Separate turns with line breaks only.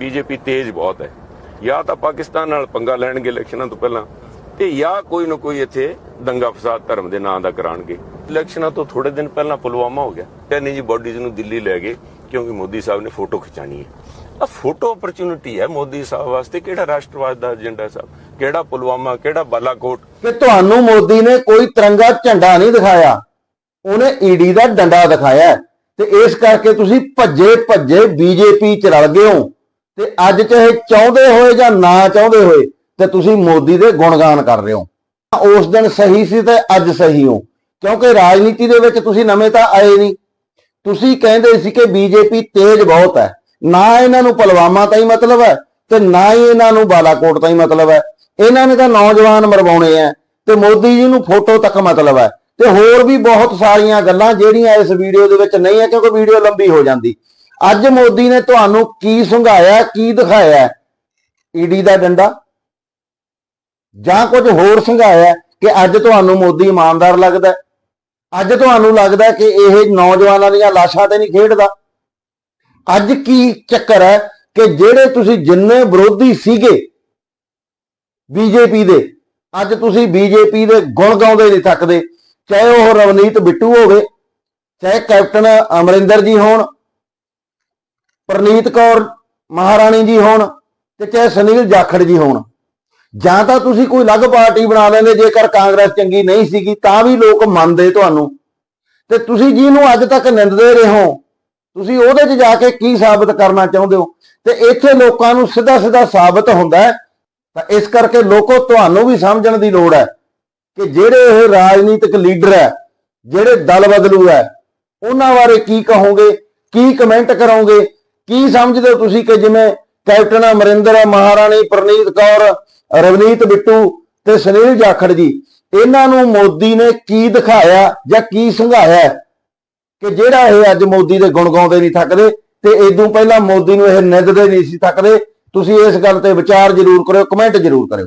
BJP ਤੇਜ਼ ਬਹੁਤ ਹੈ। ਜਾਂ ਤਾਂ ਪਾਕਿਸਤਾਨ ਨਾਲ ਪੰਗਾ ਲੈਣਗੇ ਇਲੈਕਸ਼ਨਾਂ ਤੋਂ ਪਹਿਲਾਂ ਤੇ ਜਾਂ ਕੋਈ ਨਾ ਕੋਈ ਇੱਥੇ ਦੰਗਾ ਫਸਾਦ ਧਰਮ ਦੇ ਨਾਂ ਦਾ ਕਰਾਣਗੇ। ਇਲੈਕਸ਼ਨਾਂ ਤੋਂ ਥੋੜੇ ਦਿਨ ਪਹਿਲਾਂ ਪੁਲਵਾਮਾ ਹੋ ਗਿਆ। ਟੈਨੀ ਜੀ ਬਾਡੀਜ਼ ਨੂੰ ਦਿੱਲੀ ਲੈ ਗਏ ਕਿਉਂਕਿ ਮੋਦੀ ਸਾਹਿਬ ਨੇ ਫੋਟੋ ਖਿਚਾਣੀ ਹੈ। ਆ ਫੋਟੋ ਓਪਰਚ्युनिटी ਹੈ ਮੋਦੀ ਸਾਹਿਬ ਵਾਸਤੇ। ਕਿਹੜਾ ਰਾਸ਼ਟਰਵਾਦ ਦਾ ਏਜੰਡਾ ਸਾਹਿਬ? ਕਿਹੜਾ ਪੁਲਵਾਮਾ, ਕਿਹੜਾ ਬਾਲਾਕੋਟ?
ਤੇ ਤੁਹਾਨੂੰ ਮੋਦੀ ਨੇ ਕੋਈ ਤਿਰੰਗਾ ਝੰਡਾ ਨਹੀਂ ਦਿਖਾਇਆ। ਉਹਨੇ ਈਡੀ ਦਾ ਡੰਡਾ ਦਿਖਾਇਆ ਤੇ ਇਸ ਕਰਕੇ ਤੁਸੀਂ ਭੱਜੇ ਭੱਜੇ ਬੀਜੇਪੀ ਚ ਰਲ ਗਏ ਹੋ। ਤੇ ਅੱਜ ਚਾਹੇ ਚਾਹੁੰਦੇ ਹੋਏ ਜਾਂ ਨਾ ਚਾਹੁੰਦੇ ਹੋਏ ਤੇ ਤੁਸੀਂ ਮੋਦੀ ਦੇ ਗੁਣਗਾਨ ਕਰ ਰਹੇ ਹੋ। ਉਸ ਦਿਨ ਸਹੀ ਸੀ ਤੇ ਅੱਜ ਸਹੀ ਹੋ। ਕਿਉਂਕਿ ਰਾਜਨੀਤੀ ਦੇ ਵਿੱਚ ਤੁਸੀਂ ਨਵੇਂ ਤਾਂ ਆਏ ਨਹੀਂ। ਤੁਸੀਂ ਕਹਿੰਦੇ ਸੀ ਕਿ ਬੀਜੇਪੀ ਤੇਜ਼ ਬਹੁਤ ਹੈ। ਨਾ ਇਹਨਾਂ ਨੂੰ ਪਲਵਾਮਾ ਤਾਂ ਹੀ ਮਤਲਬ ਹੈ ਤੇ ਨਾ ਹੀ ਇਹਨਾਂ ਨੂੰ ਬਾਲਾਕੋਟ ਤਾਂ ਹੀ ਮਤਲਬ ਹੈ। ਇਹਨਾਂ ਨੇ ਤਾਂ ਨੌਜਵਾਨ ਮਰਵਾਉਣੇ ਆ ਤੇ ਮੋਦੀ ਜੀ ਨੂੰ ਫੋਟੋ ਤੱਕ ਮਤਲਬ ਹੈ। ਤੇ ਹੋਰ ਵੀ ਬਹੁਤ ਸਾਰੀਆਂ ਗੱਲਾਂ ਜਿਹੜੀਆਂ ਇਸ ਵੀਡੀਓ ਦੇ ਵਿੱਚ ਨਹੀਂ ਹੈ ਕਿਉਂਕਿ ਵੀਡੀਓ ਲੰਬੀ ਹੋ ਜਾਂਦੀ। ਅੱਜ ਮੋਦੀ ਨੇ ਤੁਹਾਨੂੰ ਕੀ ਸੰਘਾਇਆ, ਕੀ ਦਿਖਾਇਆ? ਈਡੀ ਦਾ ਡੰਡਾ? ਜਾਂ ਕੁਝ ਹੋਰ ਸੰਘਾਇਆ ਕਿ ਅੱਜ ਤੁਹਾਨੂੰ ਮੋਦੀ ਇਮਾਨਦਾਰ ਲੱਗਦਾ? ਅੱਜ ਤੁਹਾਨੂੰ ਲੱਗਦਾ ਕਿ ਇਹ ਨੌਜਵਾਨਾਂ ਦੀਆਂ ਲਾਸ਼ਾਂ ਤੇ ਨਹੀਂ ਖੇਡਦਾ? ਅੱਜ ਕੀ ਚੱਕਰ ਹੈ ਕਿ ਜਿਹੜੇ ਤੁਸੀਂ ਜਿੰਨੇ ਵਿਰੋਧੀ ਸੀਗੇ ਬੀਜੇਪੀ ਦੇ, ਅੱਜ ਤੁਸੀਂ ਬੀਜੇਪੀ ਦੇ ਗੁਣ ਗਾਉਂਦੇ ਨਹੀਂ ਥੱਕਦੇ, ਚਾਹੇ ਉਹ ਰਵਨੀਤ ਬਿੱਟੂ ਹੋਵੇ, ਚਾਹੇ ਕੈਪਟਨ ਅਮਰਿੰਦਰ ਜੀ ਹੋਣ ਪ੍ਰਨੀਤ ਕੌਰ ਮਹਾਰਾਣੀ ਜੀ ਹੋਣ ਤੇ ਚਾਹੇ ਸੁਨੀਲ ਜਾਖੜ ਜੀ ਹੋਣ। ਜਾਂ ਤਾਂ ਤੁਸੀਂ ਕੋਈ ਅਲੱਗ ਪਾਰਟੀ ਬਣਾ ਲੈਂਦੇ ਜੇਕਰ ਕਾਂਗਰਸ ਚੰਗੀ ਨਹੀਂ ਸੀਗੀ, ਤਾਂ ਵੀ ਲੋਕ ਮੰਨਦੇ ਤੁਹਾਨੂੰ। ਤੇ ਤੁਸੀਂ ਜਿਹਨੂੰ ਅੱਜ ਤੱਕ ਨਿੰਦਦੇ ਰਹੇ ਹੋ, ਤੁਸੀਂ ਉਹਦੇ 'ਚ ਜਾ ਕੇ ਕੀ ਸਾਬਤ ਕਰਨਾ ਚਾਹੁੰਦੇ ਹੋ? ਤੇ ਇੱਥੇ ਲੋਕਾਂ ਨੂੰ ਸਿੱਧਾ ਸਿੱਧਾ ਸਾਬਤ ਹੁੰਦਾ ਹੈ। ਤਾਂ ਇਸ ਕਰਕੇ ਲੋਕੋ, ਤੁਹਾਨੂੰ ਵੀ ਸਮਝਣ ਦੀ ਲੋੜ ਹੈ ਕਿ ਜਿਹੜੇ ਇਹ ਰਾਜਨੀਤਿਕ ਲੀਡਰ ਹੈ, ਜਿਹੜੇ ਦਲ ਬਦਲੂ ਹੈ, ਉਹਨਾਂ ਬਾਰੇ ਕੀ ਕਹੋਗੇ, ਕੀ ਕਮੈਂਟ ਕਰੋਗੇ ਕੀ ਸਮਝਦੇ ਹੋ ਤੁਸੀਂ ਕਿ ਜਿਵੇਂ ਕੈਪਟਨ ਅਮਰਿੰਦਰ ਮਹਾਰਾਣੀ, ਪ੍ਰਨੀਤ ਕੌਰ, ਰਵਨੀਤ ਬਿੱਟੂ ਤੇ ਸੁਨੀਲ ਜਾਖੜ ਜੀ, ਇਹਨਾਂ ਨੂੰ ਮੋਦੀ ਨੇ ਕੀ ਦਿਖਾਇਆ ਜਾਂ ਕੀ ਸੰਘਾਇਆ ਕਿ ਜਿਹੜਾ ਇਹ ਅੱਜ ਮੋਦੀ ਦੇ ਗੁਣ ਗਾਉਂਦੇ ਨਹੀਂ ਥੱਕਦੇ ਤੇ ਇਦੋਂ ਪਹਿਲਾਂ ਮੋਦੀ ਨੂੰ ਇਹ ਨਿੰਦਦੇ ਨਹੀਂ ਸੀ ਥੱਕਦੇ? ਤੁਸੀਂ ਇਸ ਗੱਲ ਤੇ ਵਿਚਾਰ ਜ਼ਰੂਰ ਕਰਿਓ, ਕਮੈਂਟ ਜ਼ਰੂਰ ਕਰਿਓ।